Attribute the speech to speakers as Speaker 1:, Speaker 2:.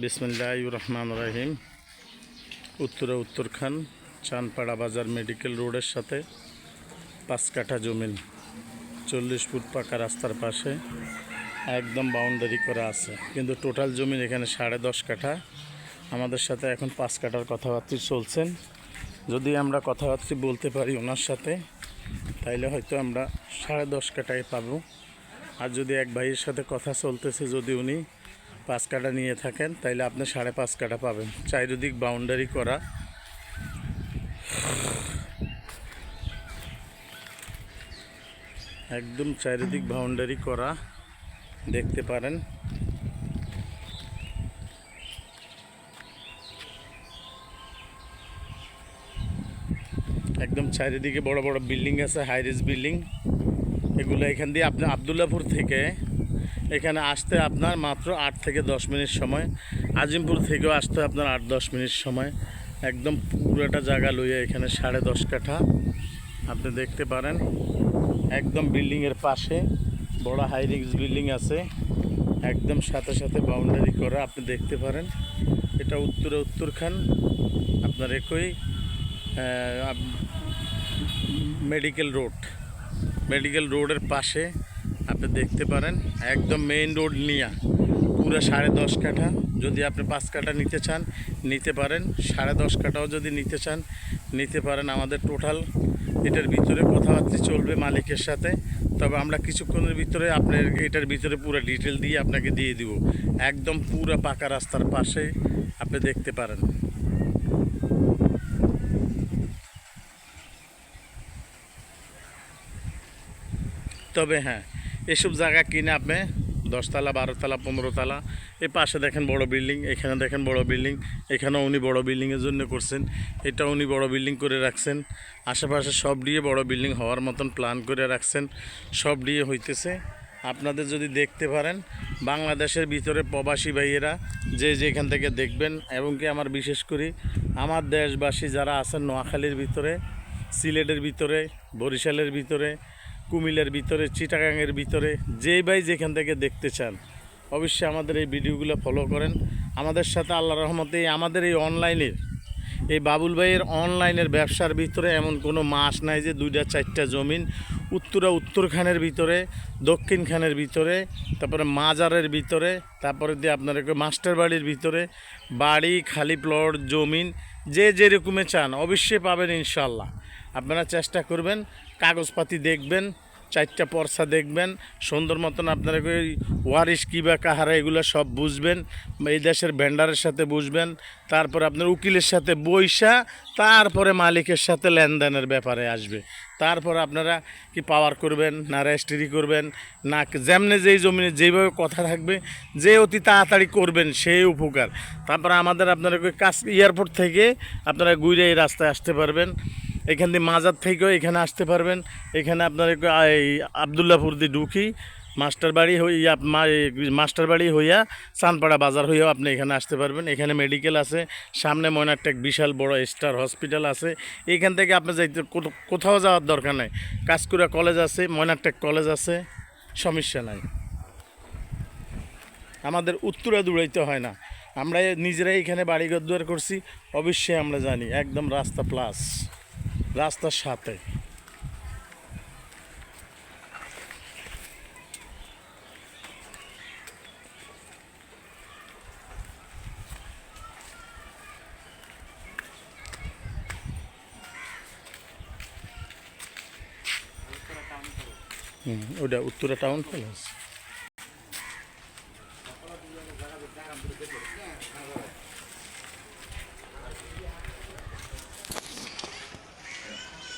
Speaker 1: বিসমিল্লাহ রহমান রাহিম। উত্তরা উত্তরখান, চানপাড়া বাজার মেডিকেল রোডের সাথে পাঁচ কাঠা জমিন, চল্লিশ ফুট পাকা রাস্তার পাশে একদম বাউন্ডারি করা আছে। কিন্তু টোটাল জমিন এখানে সাড়ে দশ কাঠা। আমাদের সাথে এখন পাঁচ কাঠার কথাবার্তা চলছেন। যদি আমরা কথাবার্তা বলতে পারি ওনার সাথে, তাইলে হয়তো আমরা সাড়ে দশ কাঠায় পাবো। আর যদি এক ভাইয়ের সাথে কথা চলতেছে, যদি উনি পাঁচ কাটা নিয়ে থাকেন, তাইলে আপনি সাড়ে পাঁচ কাটা পাবেন। চারিদিক বাউন্ডারি করা। একদম চারিদিক বাউন্ডারি করা, দেখতে পারেন। একদম চারিদিকে বড় বড় বিল্ডিং আছে হাইরিজ বিল্ডিং। এগুলো এখান দিয়ে আপনি আবদুল্লাপুর থেকে এখানে আসতে আপনার মাত্র আট থেকে দশ মিনিট সময়। আজিমপুর থেকেও আসতে আপনার আট দশ মিনিট সময়। একদম পুরোটা জায়গা লইয়া এখানে সাড়ে দশ কাঠা। আপনি দেখতে পারেন, একদম বিল্ডিংয়ের পাশে বড় হাই হাইরিক্স বিল্ডিং আছে। একদম সাথে সাথে বাউন্ডারি করা, আপনি দেখতে পারেন। এটা উত্তরে উত্তরখান, আপনার একই মেডিকেল রোড মেডিকেল রোডের পাশে আপনি দেখতে পারেন, একদম মেইন রোড নিয়া। পুরো সাড়ে দশ কাঠা। যদি আপনি পাঁচ কাঠা নিতে চান, নিতে পারেন। সাড়ে দশ কাঠাও যদি নিতে চান, নিতে পারেন আমাদের টোটাল এটার ভিতরে কথাবার্তা চলবে মালিকের সাথে। তবে আমরা কিছুক্ষণের ভিতরে আপনার এটার ভিতরে পুরো ডিটেল দিয়ে আপনাকে দিয়ে দিব। একদম পুরো পাকা রাস্তার পাশে আপনি দেখতে পারেন। তবে হ্যাঁ এসব জায়গা কিনে আপনি দশতলা, বারোতলা, পনেরোতলা এ পাশে দেখেন বড় বিল্ডিং, এখানে দেখেন বড় বিল্ডিং, এখানেও উনি বড় বিল্ডিংয়ের জন্য করছেন, এটা উনি বড় বিল্ডিং করে রাখছেন, আশেপাশে সব দিয়ে বড় বিল্ডিং হওয়ার মতন প্ল্যান করে রাখছেন, সব দিয়ে হইতেছে। আপনাদের যদি দেখতে পারেন, বাংলাদেশের ভিতরে প্রবাসী ভাইয়েরা যে যেখান থেকে দেখবেন, এবং কি আমার বিশেষ করে আমার দেশবাসী যারা আছেন নোয়াখালীর ভিতরে, সিলেটের ভিতরে, বরিশালের ভিতরে কুমিল্লার ভিতরে, চিটাগাংয়ের ভিতরে, যেই ভাই যেখান থেকে দেখতে চান, অবশ্যই আমাদের এই ভিডিওগুলো ফলো করেন। আমাদের সাথে আল্লাহ রহমতে আমাদের এই অনলাইনের, এই বাবুল ভাইয়ের অনলাইনের ব্যবসার ভিতরে এমন কোনো মাস নাই যে দুইটা চারটা জমিন, উত্তরা উত্তরখানের ভিতরে দক্ষিণ খানের ভিতরে, তারপরে মাজারের ভিতরে, তারপরে দিয়ে আপনার মাস্টার বাড়ির ভিতরে, বাড়ি, খালি প্লট জমিন, যে যেরকমে চান, অবশ্যই পাবেন ইনশাল্লাহ আপনারা চেষ্টা করবেন, কাগজপাতি দেখবেন, চারটা পর্সা দেখবেন, সুন্দর মতন আপনারা ওই ওয়ারিশ কী বা কাহারা এগুলো সব বুঝবেন, এই দেশের ভেন্ডারের সাথে বুঝবেন, তারপর আপনার উকিলের সাথে বৈশা তারপরে মালিকের সাথে লেনদেনের ব্যাপারে আসবে। তারপর আপনারা কি পাওয়ার করবেন, না রেজিস্ট্রি করবেন, না যেমনে যেই জমিনে যেইভাবে কথা থাকবে, যে অতি তাড়াতাড়ি করবেন সেই উপকার। তারপর আমাদের আপনারা কাছ এয়ারপোর্ট থেকে আপনারা ঘুরে এই রাস্তায় আসতে পারবেন। এখান দিয়ে মাজার থেকেও এখানে আসতে পারবেন। এখানে আপনার এই আবদুল্লাপুর দিয়ে ঢুকি, মাস্টার বাড়ি হইয়া মাস্টার বাড়ি হইয়া চানপাড়া বাজার হইয়াও আপনি এখানে আসতে পারবেন। এখানে মেডিকেল আছে, সামনে ময়নারটেক বিশাল বড় স্টার হসপিটাল আছে। এখান থেকে আপনি যাইতে কোথাও যাওয়ার দরকার নাই। কাজকুড়া কলেজ আছে, ময়নারটেক কলেজ আছে, সমস্যা নাই। আমাদের উত্তরে দৌড়াইতে হয় না। আমরা নিজেরাই এখানে বাড়িঘর দুয়ার করছি, অবশ্যই আমরা জানি, একদম রাস্তা প্লাস রাস্তার সাথে। ওটা উত্তরা টাউন প্যালেস।